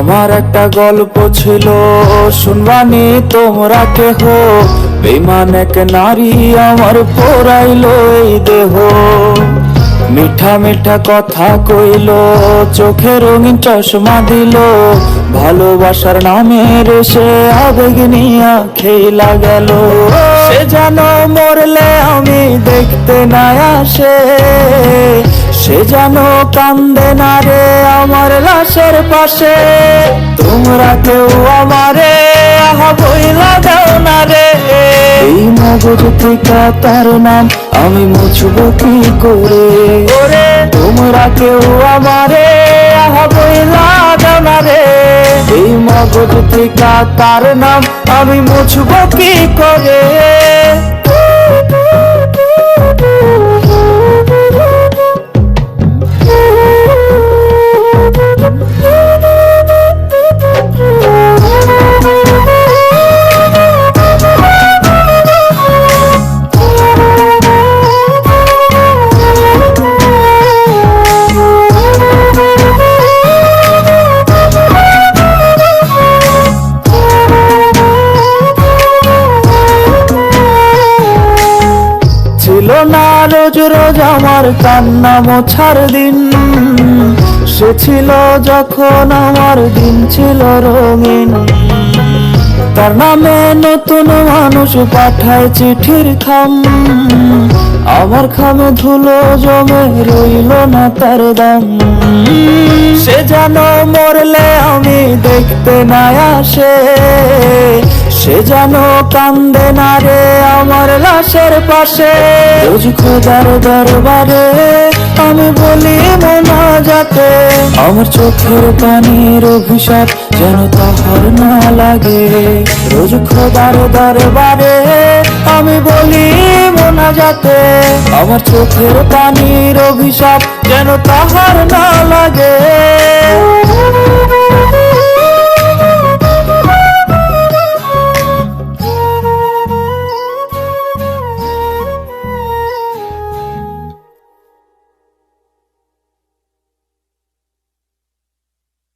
আমার একটা গল্প ছিল শুনবানি তোমরা কেহ? বেমান নারী আমার পোড়াইলো এই দেহ। মিঠা মিঠা কথা কইল, চোখে রঙিন চশমা দিল। ভালোবাসার নামের সে আবেগ নিয়া খেলা গেল। সে যেন মরলে আমি দেখতে না আসে। সে যেন কান্দে না রে আমার লাশের পাশে। তোমরা কেউ আমারে আহা বইলা না রে। এই মগজ থেকে তার নাম আমি মুছব কি করে? ওরে। তোমরা কেউ আমারে আহা বইলা দাও না রে। এই মগজ থেকে তার নাম আমি মুছব কি করে? রোজ রোজ আমার কান্না মোছার দিন। সে ছিল যখন আমার দিন ছিল রঙিন। তার নামে নতুন মানুষ পাঠায় চিঠির খাম। আমার খামে ধুলো জমে রইল না তার দাম। সে যেন মরলে আমি দেখতে না আসে। সে যেন কান্দে না রে আমার লাশের পাশে। রোজ খোদার দরবারে আমি বলি মনা যাতে। আমার চোখের পানির অভিশাপ যেন তাহার না লাগে। রোজ খোদার দরবারে আমি বলি মনা যাতে। আমার চোখের পানির অভিশাপ যেন তাহার না লাগে।